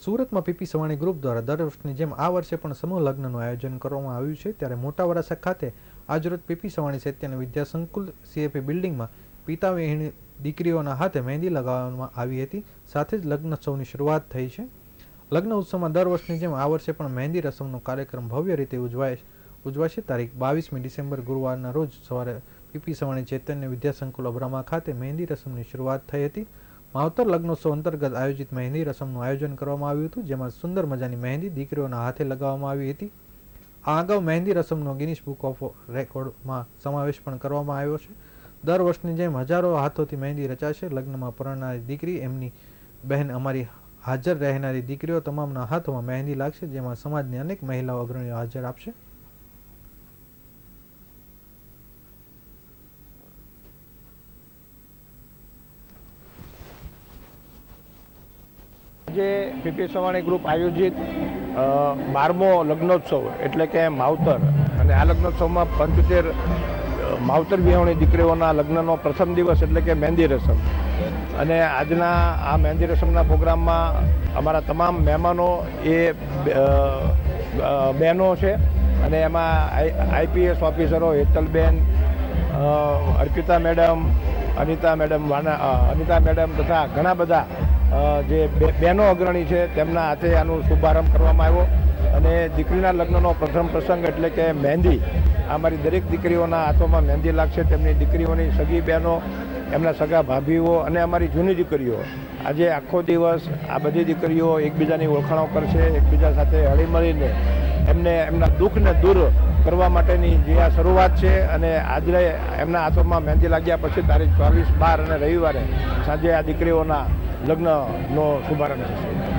સુરતમાં PP Savani group દ્વારા દર વર્ષની જેમ આ વર્ષે પણ સમૂહ લગ્નનું આયોજન કરવામાં આવ્યું છે. ત્યારે મોટા વરાસા ખાતે આજરોજ પીપી સવાણી સત્યના વિદ્યા સંકુલ સીએપી બિલ્ડિંગમાં પિતા વિહીણી દીકરીઓના હાથે મહેંદી લગાવવામાં આવી હતી. સાથે જ લગ્નોત્સવની શરૂઆત થઈ છે. લગ્ન ઉત્સવમાં દર વર્ષની જેમ આ વર્ષે પણ મહેંદી રસમનો કાર્યક્રમ ભવ્ય રીતે ઉજવાય ઉજવાશે તારીખ બાવીસમી ડિસેમ્બર ગુરુવારના રોજ સવારે પીપી સવાણી ચેતન્ય વિદ્યા સંકુલ અબ્રામા ખાતે મહેંદી રસમની શરૂઆત થઈ હતી. માવતર લગ્નોત્સવ અંતર્ગત આયોજિત મહેંદી રસમનું આયોજન કરવામાં આવ્યું હતું, જેમાં સુંદર મજાની મહેંદી દીકરીઓના હાથે લગાવવામાં આવી હતી. આ અગાઉ મહેંદી રસમનો ગિનિશ બુક ઓફ રેકોર્ડમાં સમાવેશ પણ કરવામાં આવ્યો છે. દર વર્ષની જેમ હજારો હાથોથી મહેંદી રચાશે. લગ્નમાં પરણનારી દીકરી, એમની બહેન અમારી હાજર રહેનારી દીકરીઓ તમામના હાથોમાં મહેંદી લાગશે, જેમાં સમાજની અનેક મહિલાઓ અગ્રણીઓ હાજર આપશે. આજે પીપી સવાણી ગ્રુપ આયોજિત બારમો લગ્નોત્સવ, એટલે કે માવતર. અને આ લગ્નોત્સવમાં પંચોતેર માવતર વિહાવણી દીકરીઓના લગ્નનો પ્રથમ દિવસ એટલે કે મહેંદી રસમ. અને આજના આ મહેંદી રસમના પ્રોગ્રામમાં અમારા તમામ મહેમાનો એ બહેનો છે. અને એમાં આઈપીએસ ઓફિસરો હેતલબેન અર્પિતા મેડમ, અનિતા મેડમ, વાના અનિતા મેડમ તથા ઘણા બધા જે બહેનો અગ્રણી છે, તેમના હાથે આનું શુભારંભ કરવામાં આવ્યો. અને દીકરીના લગ્નનો પ્રથમ પ્રસંગ એટલે કે મહેંદી. આ મારી દરેક દીકરીઓના હાથોમાં મહેંદી લાગશે. તેમની દીકરીઓની સગી બહેનો, એમના સગા ભાભીઓ અને અમારી જૂની દીકરીઓ. આજે આખો દિવસ આ બધી દીકરીઓ એકબીજાની ઓળખાણો કરશે, એકબીજા સાથે હળીમળીને એમને એમના દુઃખને દૂર કરવા માટેની જે આ શરૂઆત છે. અને આજે એમના હાથોમાં મહેંદી લાગ્યા પછી તારીખ ચોવીસ બાર અને રવિવારે સાંજે આ દીકરીઓના લગ્નનો શુભારંભ થશે.